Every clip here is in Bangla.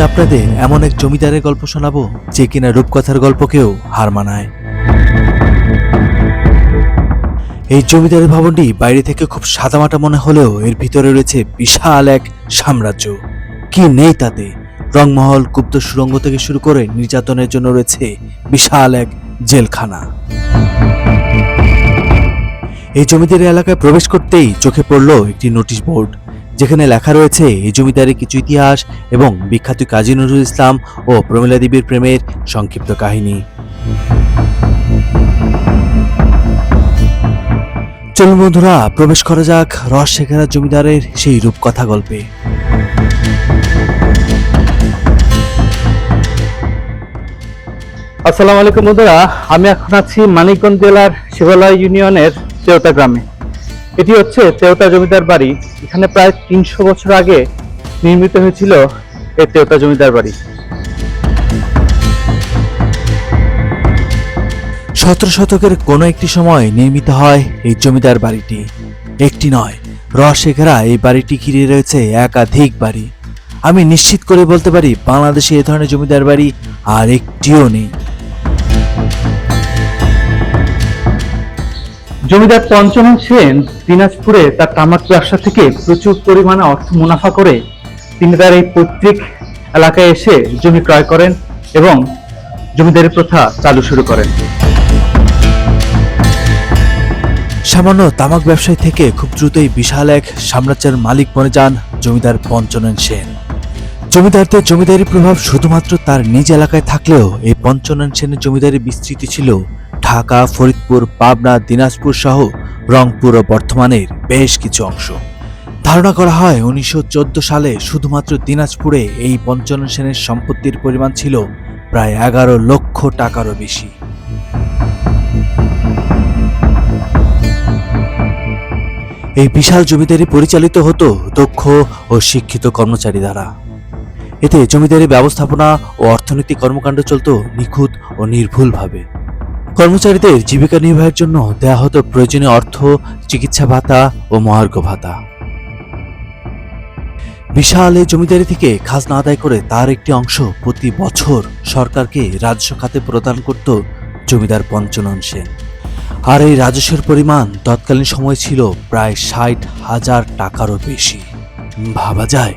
আমি আপনাদের এমন এক জমিদারের গল্প শোনাবো যে কিনা রূপকথার গল্পকেও হার মানায়। এই জমিদারের ভবনটি বাইরে থেকে খুব সাদামাটা মনে হলেও এর ভিতরে রয়েছে বিশাল এক সাম্রাজ্য। কি নেই তাতে? রংমহল, গুপ্ত সুরঙ্গ থেকে শুরু করে নির্যাতনের জন্য রয়েছে বিশাল এক জেলখানা। এই জমিদারি এলাকায় প্রবেশ করতেই চোখে পড়ল একটি নোটিশ বোর্ড। যেখানে লেখা রয়েছে, এই জমিদারের কিছু ইতিহাস এবং বিখ্যাত কাজী নজরুল ইসলাম ও প্রমীলা দেবীর প্রেমের সংক্ষিপ্ত কাহিনী। চলুন বন্ধুরা, প্রবেশ করা যাক রস শেখারা জমিদারের সেই রূপকথা গল্পে। আসসালামু আলাইকুম বন্ধুরা, আমি এখন আছি মানিকগঞ্জ জেলার শিবালয় ইউনিয়নের তেওতা গ্রামে। এটি হচ্ছে তেওতা জমিদার বাড়ি। এখানে প্রায় তিনশো বছর আগে নির্মিত হয়েছিল এই তেওতা জমিদার বাড়ি। সতেরো শতকের কোনো একটি সময় নির্মিত হয় এই জমিদার বাড়িটি। একটি নয় রসে ঘেরা এই বাড়িটি ঘিরে রয়েছে একাধিক বাড়ি। আমি নিশ্চিত করে বলতে পারি, বাংলাদেশে এ ধরনের জমিদার বাড়ি আর একটিও নেই। জমিদার পঞ্চমন সেন দিনাজপুরে তার তামাক ব্যবসা থেকে প্রচুর পরিমাণে অর্থ মুনাফা করে তিনি তার এই পৈতৃক এলাকায় এসে জমি ক্রয় করেন এবং জমিদারি প্রথা চালু শুরু করেন। সামান্য তামাক ব্যবসায়ী থেকে খুব দ্রুতই বিশাল এক সাম্রাজ্যের মালিক বনে যান জমিদার পঞ্চনন সেন। জমিদারদের জমিদারি প্রভাব শুধুমাত্র তার নিজ এলাকায় থাকলেও এই পঞ্চনন সেনের জমিদারি বিস্তৃতি ছিল ঢাকা, ফরিদপুর, পাবনা, দিনাজপুর সহ রংপুর ও বর্ধমানের বেশ কিছু অংশ। ধারণা করা হয় উনিশশো চোদ্দ সালে শুধুমাত্র দিনাজপুরে এই পঞ্চনন সেনের সম্পত্তির পরিমাণ ছিল প্রায় এগারো লক্ষ টাকারও বেশি। এই বিশাল জমিদারি পরিচালিত হতো দক্ষ ও শিক্ষিত কর্মচারী দ্বারা। এতে জমিদারি ব্যবস্থাপনা ও অর্থনৈতিক কর্মকাণ্ড চলত নিখুঁত ও নির্ভুলভাবে। কর্মচারীদের জীবিকা নির্বাহের জন্য দেয়া হতো প্রয়োজনীয় অর্থ, চিকিৎসা ভাতা ও মহার্ঘ ভাতা। বিশাল এই জমিদারি থেকে খাজনা আদায় করে তার একটি অংশ প্রতি বছর সরকারকে রাজস্ব খাতে প্রদান করত জমিদার পঞ্চনন সেন। আর এই রাজস্বের পরিমাণ তৎকালীন সময় ছিল প্রায় ষাট হাজার টাকারও বেশি। ভাবা যায়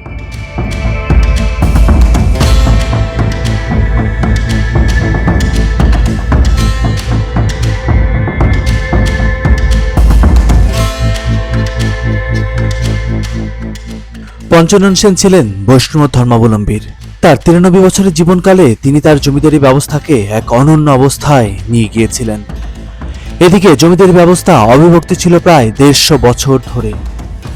পঞ্চনন সেন ছিলেন বৈষ্ণব ধর্মাবলম্বীর। তার তিরানব্বই বছরের জীবনকালে তিনি তার জমিদারি ব্যবস্থাকে এক অনন্য অবস্থায় নিয়ে গিয়েছিলেন। এদিকে জমিদারি ব্যবস্থা অবিভক্ত ছিল প্রায় দেড়শো বছর ধরে।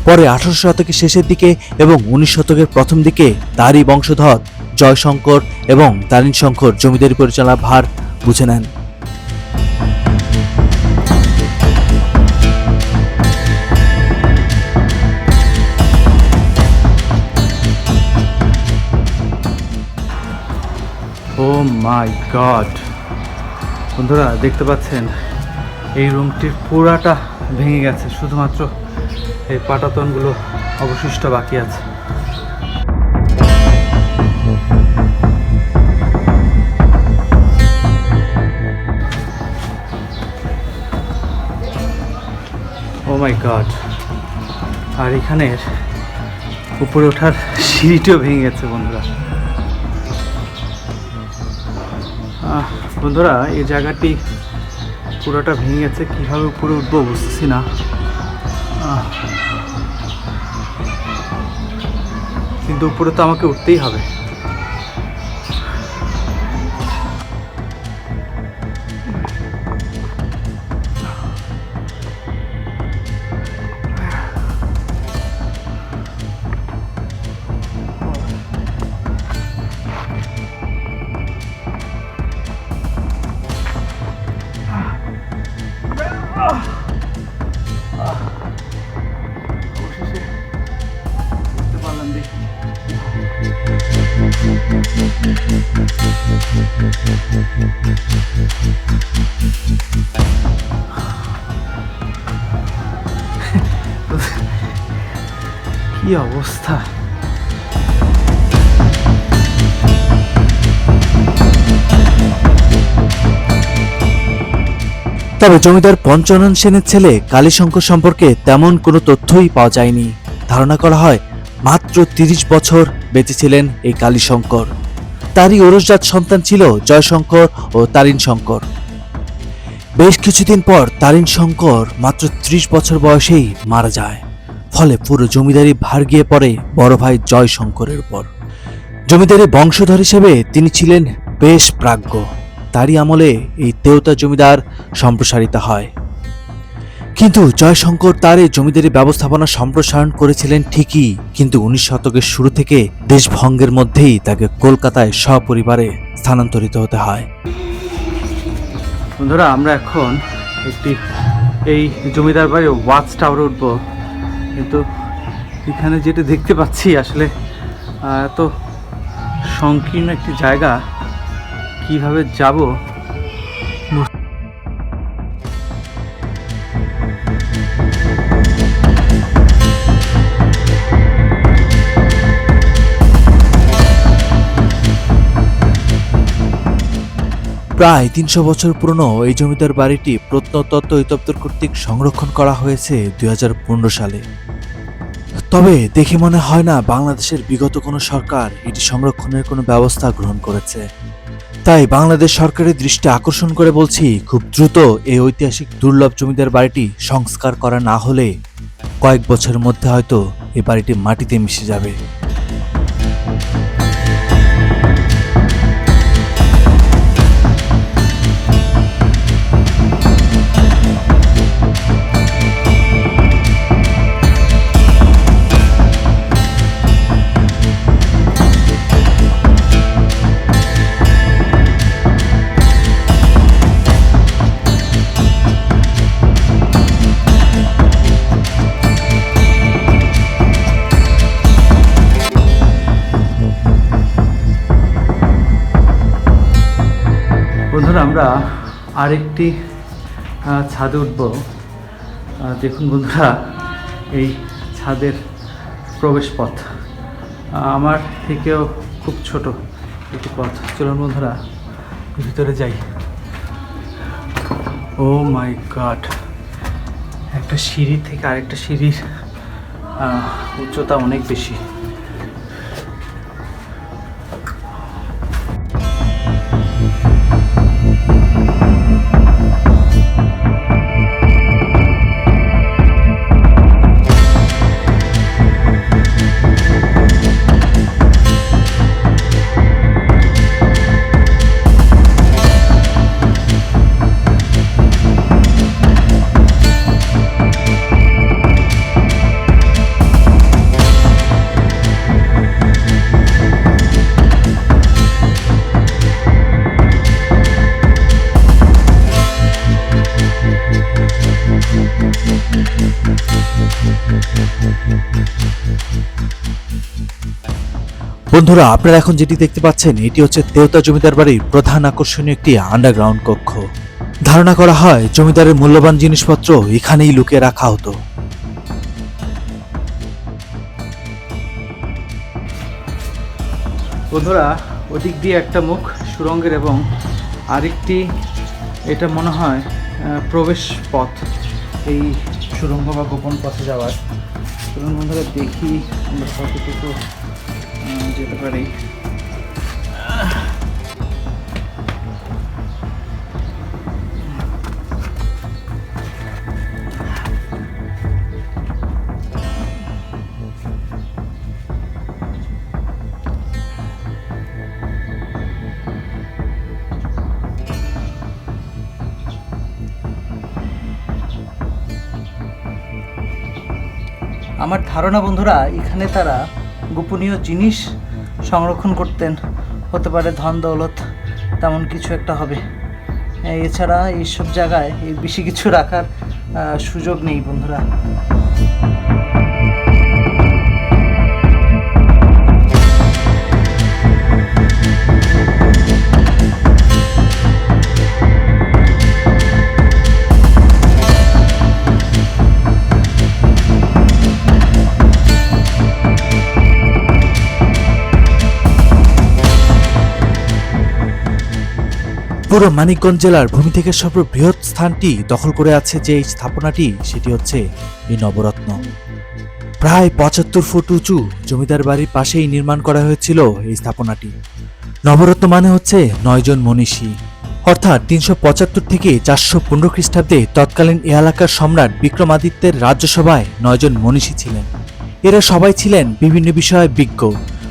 পরে আঠারোশো শতকের শেষের দিকে এবং উনিশ শতকের প্রথম দিকে তারই বংশধর জয়শঙ্কর এবং তারিণ শঙ্কর জমিদারি পরিচালনার ভার বুঝে নেন। মাই গড বন্ধুরা, দেখতে পাচ্ছেন? এই রুমটির পুরাটা ভেঙে গেছে। শুধুমাত্র এই পাটাতনগুলো অবশিষ্ট বাকি আছে। ও মাই গড আর এখানের উপরে ওঠার সিঁড়িটিও ভেঙে গেছে বন্ধুরা। বন্ধুরা, এই জায়গাটি পুরোটা ভেঙে গেছে। কীভাবে উপরে উঠবো বুঝতেছি না। কিন্তু উপরে তো আমাকে উঠতেই হবে। কি অবস্থা? তবে জমিদার পঞ্চনন সেনের ছেলে কালীশঙ্কর সম্পর্কে তেমন কোনো তথ্যই পাওয়া যায়নি। ধারণা করা হয়, মাত্র তিরিশ বছর বেঁচেছিলেন এই কালীশঙ্কর। তারই ওরসজাত সন্তান ছিল জয়শঙ্কর ও তারিণ শঙ্কর। বেশ কিছুদিন পর তারিন শঙ্কর মাত্র ত্রিশ বছর বয়সেই মারা যায়। ফলে পুরো জমিদারি ভার গিয়ে পড়ে বড় ভাই জয় শঙ্করের উপর। জমিদারি বংশধর হিসেবে তিনি ছিলেন বেশ প্রাজ্ঞ। তারই আমলে এই দেওতা জমিদার সম্প্রসারিত হয়। কিন্তু জয়শঙ্কর তার এই জমিদারি ব্যবস্থাপনা সম্প্রসারণ করেছিলেন ঠিকই, কিন্তু উনিশ শতকের শুরু থেকে দেশভঙ্গের মধ্যেই তাকে কলকাতায় সপরিবারে স্থানান্তরিত হতে হয়। বন্ধুরা, আমরা এখন একটি এই জমিদার বাড়ি ওয়াচ টাওয়ারে উঠব। কিন্তু এখানে যেটা দেখতে পাচ্ছি আসলে এত সংকীর্ণ একটি জায়গা, কীভাবে যাব? প্রায় তিনশো বছর পুরনো এই জমিদার বাড়িটি প্রত্নতত্ত্ব অধিদপ্তর কর্তৃক সংরক্ষণ করা হয়েছে দুই হাজার পনেরো সালে। তবে দেখে মনে হয় না বাংলাদেশের বিগত কোনো সরকার এটি সংরক্ষণের কোনো ব্যবস্থা গ্রহণ করেছে। তাই বাংলাদেশ সরকারের দৃষ্টি আকর্ষণ করে বলছি, খুব দ্রুত এই ঐতিহাসিক দুর্লভ জমিদার বাড়িটি সংস্কার করা না হলে কয়েক বছরের মধ্যে হয়তো এই বাড়িটি মাটিতে মিশে যাবে। আমরা আরেকটি ছাদে উঠব। দেখুন বন্ধুরা, এই ছাদের প্রবেশ পথ আমার থেকেও খুব ছোট একটি পথ। চলুন বন্ধুরা, ভিতরে যাই। ও মাই গড একটা সিঁড়ি থেকে আরেকটা সিঁড়ির উচ্চতা অনেক বেশি। বন্ধুরা আপনারা এখন যেটি দেখতে পাচ্ছেন এটি হচ্ছে দেওতা জমিদার বাড়ির প্রধান আকর্ষণীয় একটি আন্ডারগ্রাউন্ড কক্ষ। ধারণা করা হয় জমিদারের মূল্যবান জিনিসপত্র এখানেই লুকিয়ে রাখা হতো। বন্ধুরা ওদিক দিয়ে একটা মুখ সুরঙ্গের এবং আরেকটি এটা মনে হয় প্রবেশ পথ এই সুরঙ্গ বা গোপন পথে যাওয়ার। বন্ধুরা দেখি আমরা আহ, যেতে পারি আমার ধারণা বন্ধুরা এখানে তারা গোপনীয় জিনিস সংরক্ষণ করতেন। হতে পারে ধন দৌলত, তেমন কিছু একটা হবে। এছাড়া এইসব জায়গায় বেশি কিছু রাখার সুযোগ নেই বন্ধুরা। পুরো মানিকগঞ্জ জেলার ভূমি থেকে সর্ববৃহৎ স্থানটি দখল করে আছে যে স্থাপনাটি, সেটি হচ্ছে এই নবরত্ন। প্রায় পঁচাত্তর ফুট উঁচু জমিদার বাড়ির পাশেই নির্মাণ করা হয়েছিল এই স্থাপনাটি। নবরত্ন মানে হচ্ছে নয়জন মনীষী। অর্থাৎ তিনশো পঁচাত্তর থেকে চারশো পনেরো খ্রিস্টাব্দে তৎকালীন এ এলাকার সম্রাট বিক্রমাদিত্যের রাজ্যসভায় নয়জন মনীষী ছিলেন। এরা সবাই ছিলেন বিভিন্ন বিষয়ে বিজ্ঞ,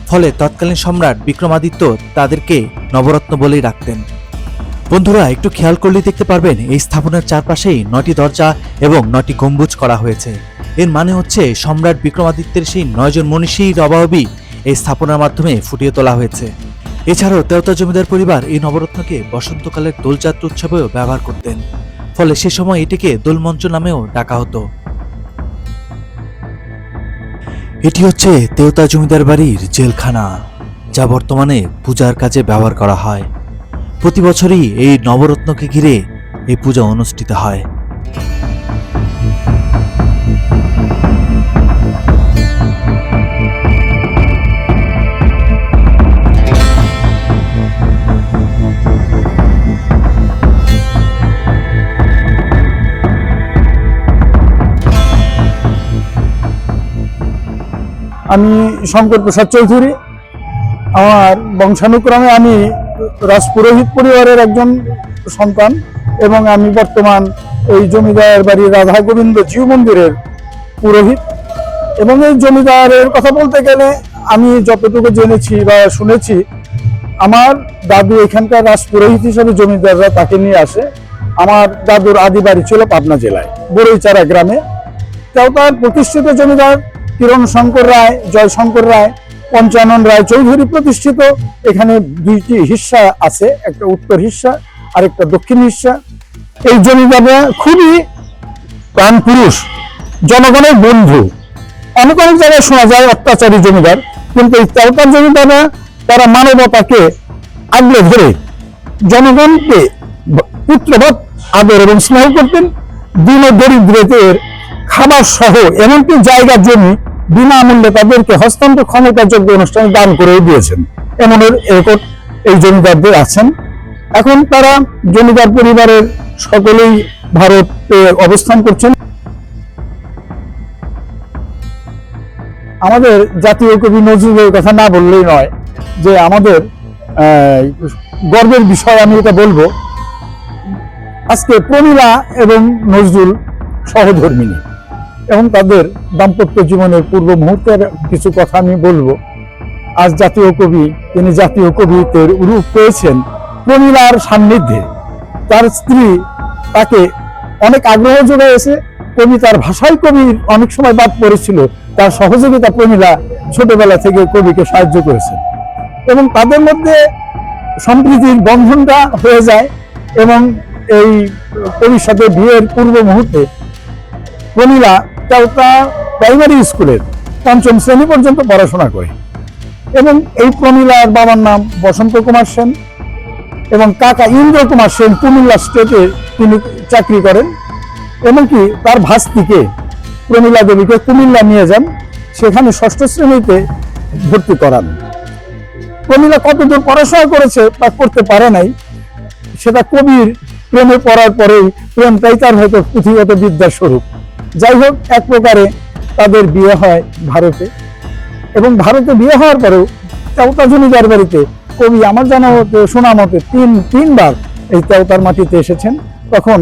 ফলে তৎকালীন সম্রাট বিক্রমাদিত্য তাদেরকে নবরত্ন বলেই রাখতেন বন্ধুরা, একটু খেয়াল করলে দেখতে পারবেন, এই স্থাপনার চারপাশেই নটি দরজা এবং নটি গম্বুজ করা হয়েছে। এর মানে হচ্ছে, সম্রাট বিক্রমাদিত্যের সেই নয়জন মনীষীর অভাবই এই স্থাপনার মাধ্যমে ফুটিয়ে তোলা হয়েছে। এছাড়াও তেওতা জমিদার পরিবার এই নবরত্নকে বসন্তকালের দোলযাত্রা উৎসবেও ব্যবহার করতেন। ফলে সে সময় এটিকে দোলমঞ্চ নামেও ডাকা হতো। এটি হচ্ছে তেওতা জমিদার বাড়ির জেলখানা, যা বর্তমানে পূজার কাজে ব্যবহার করা হয়। প্রতি বছরই এই নবরত্নকে ঘিরে এই পূজা অনুষ্ঠিত হয়। আমি শঙ্কর প্রসাদ চৌধুরী। আমার বংশানুক্রমে আমি রাজপুরোহিত পরিবারের একজন সন্তান এবং আমি বর্তমান এই জমিদার বাড়ির রাধা গোবিন্দ জিউ মন্দিরের পুরোহিত। এবং এই জমিদারের কথা বলতে গেলে আমি যতটুকু জেনেছি বা শুনেছি, আমার দাদু এখানকার রাজপুরোহিত হিসেবে জমিদাররা তাকে নিয়ে আসে। আমার দাদুর আদি বাড়ি ছিল পাবনা জেলায়, বড়ইচারা গ্রামে। তাও তার প্রতিষ্ঠিত জমিদার কিরণ শঙ্কর রায় জয় শঙ্কর রায় পঞ্চানন রায় চৌধুরী প্রতিষ্ঠিত। এখানে দুইটি হিস্সা আছে, একটা উত্তর হিস্সা আর একটা দক্ষিণ হিস্সা। এই জমিদাররা খুবই প্রাণ পুরুষ, জনগণের বন্ধু। অনেক অনেক জায়গায় শোনা যায় অত্যাচারী জমিদার, কিন্তু এই তেলকার জমিদাররা তারা মানবতাকে আগলে ধরে জনগণকে পুত্রবৎ, আদর এবং স্নেহ করতেন। দিন দরিদ্রদের খাবার সহ এমনকি জায়গা জমি বিনামূল্যে তাদেরকে হস্তান্তর ক্ষমতাযোগ্য অনুষ্ঠানে দান করে দিয়েছেন। এমন রেকর্ড এই জমিদারদের আছেন। এখন তারা জমিদার পরিবারের সকলেই ভারতে অবস্থান করছেন। আমাদের জাতীয় কবি নজরুলের কথা না বললেই নয় যে আমাদের গর্বের বিষয় আমি এটা বলব। আজকে প্রমীলা এবং নজরুল সহধর্মিনী এবং তাদের দাম্পত্য জীবনের পূর্ব মুহূর্তের কিছু কথা আমি বলব। আজ জাতীয় কবি, তিনি জাতীয় কবিতের রূপ পেয়েছেন প্রমীলার সান্নিধ্যে। তার স্ত্রী তাকে অনেক আগ্রহ যোগাইছে কবি তার ভাষায় কবির অনেক সময় বাদ পড়েছিল। তার সহযোগিতা প্রমীলা ছোটবেলা থেকে কবিকে সাহায্য করেছেন। এবং তাদের মধ্যে সম্প্রীতির বন্ধনটা হয়ে যায় এবং এই কবির সাথে বিয়ের পূর্ব মুহূর্তে প্রমীলা তেওতা প্রাইমারি স্কুলের পঞ্চম শ্রেণি পর্যন্ত পড়াশোনা করে। এবং এই প্রমীলার বাবার নাম বসন্ত কুমার সেন এবং কাকা ইন্দ্র কুমার সেন কুমিল্লা স্টেটে তিনি চাকরি করেন। এমনকি তার ভাস্তিকে প্রমীলা দেবীকে কুমিল্লা নিয়ে যান, সেখানে ষষ্ঠ শ্রেণীতে ভর্তি করান। প্রমীলা কতদূর পড়াশোনা করেছে তা করতে পারে নাই। সেটা কবির প্রেমে পড়ার পরেই প্রেমটাই তার হয়তো পুঁথিগত বিদ্যার স্বরূপ যাই হোক, এক প্রকারে তাদের বিয়ে হয় ভারতে। এবং ভারতে বিয়ে হওয়ার পরেও তেওতা জমিদার বাড়িতে কবি আমার জানা মতে, শোনা মতে তিন, তিনবার এই তেওতার মাটিতে এসেছেন, তখন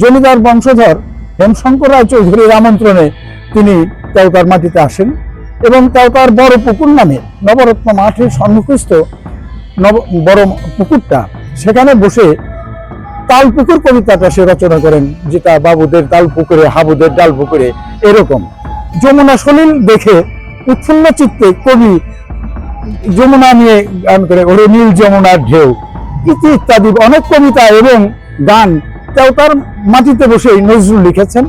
জমিদার বংশধর হেমশঙ্কর রায় চৌধুরীর আমন্ত্রণে তিনি তেওতার মাটিতে আসেন এবং তেওতার বড় পুকুর নামে নবরত্ন মাঠের সম্মুখস্থ নব, বড় পুকুরটা, সেখানে বসে তাল পুকুর কবিতাটা সে রচনা করেন, যেটা বাবুদের তাল পুকুরে, হাবুদের ডাল পুকুরে, এরকম। যমুনা সলিল দেখে উৎফুল্ল চিত্তে কবি যমুনা নিয়ে গান করে, ওরে নীল যমুনার ঢেউ। ইতি ইত্যাদি অনেক কবিতা এবং গান তাও তার মাটিতে বসেই নজরুল লিখেছেন।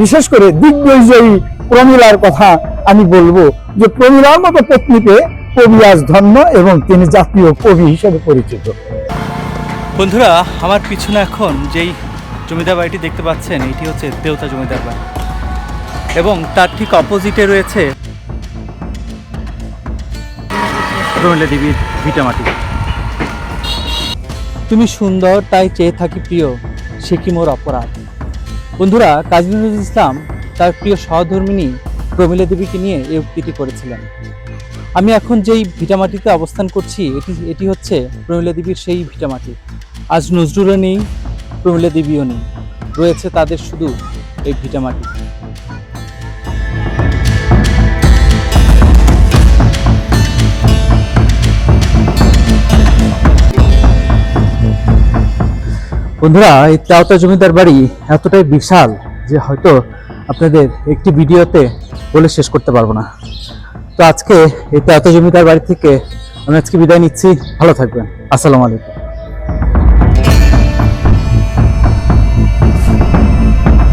বিশেষ করে দিগ্বিজয়ী প্রমীলার কথা আমি বলব যে প্রমীলার মতো পত্নীকে কবি আজ ধন্য এবং তিনি জাতীয় কবি হিসেবে পরিচিত। বন্ধুরা, আমার পিছনে এখন যেই জমিদার বাড়িটি দেখতে পাচ্ছেন, এটি হচ্ছে দেওতা জমিদার বাড়ি। এবং তার ঠিক অপোজিটে রয়েছে প্রমীলা দেবীর ভিটামাটি তুমি সুন্দর, তাই চেয়ে থাকি প্রিয়, সে কি মোর অপরাধ? বন্ধুরা, কাজী নজরুল ইসলাম তার প্রিয় সহধর্মিনী প্রমীলা দেবীকে নিয়ে এই উক্তিটি করেছিলেন। আমি এখন যেই ভিটামাটিতে অবস্থান করছি, এটি এটি হচ্ছে প্রমীলা দেবীর সেই ভিটামাটি। আজ নজরুলও নেই, প্রমীলা দেবীও নেই। রয়েছে তাদের শুধু এই ভিটামাটি। বন্ধুরা, এই তেওতা জমিদার বাড়ি এতটাই বিশাল যে হয়তো আপনাদের একটি ভিডিওতে বলে শেষ করতে পারব না। আজকে এই তো এত জমিদার বাড়ি থেকে আমি আজকে বিদায় নিচ্ছি। ভালো থাকবেন। আসসালামু আলাইকুম।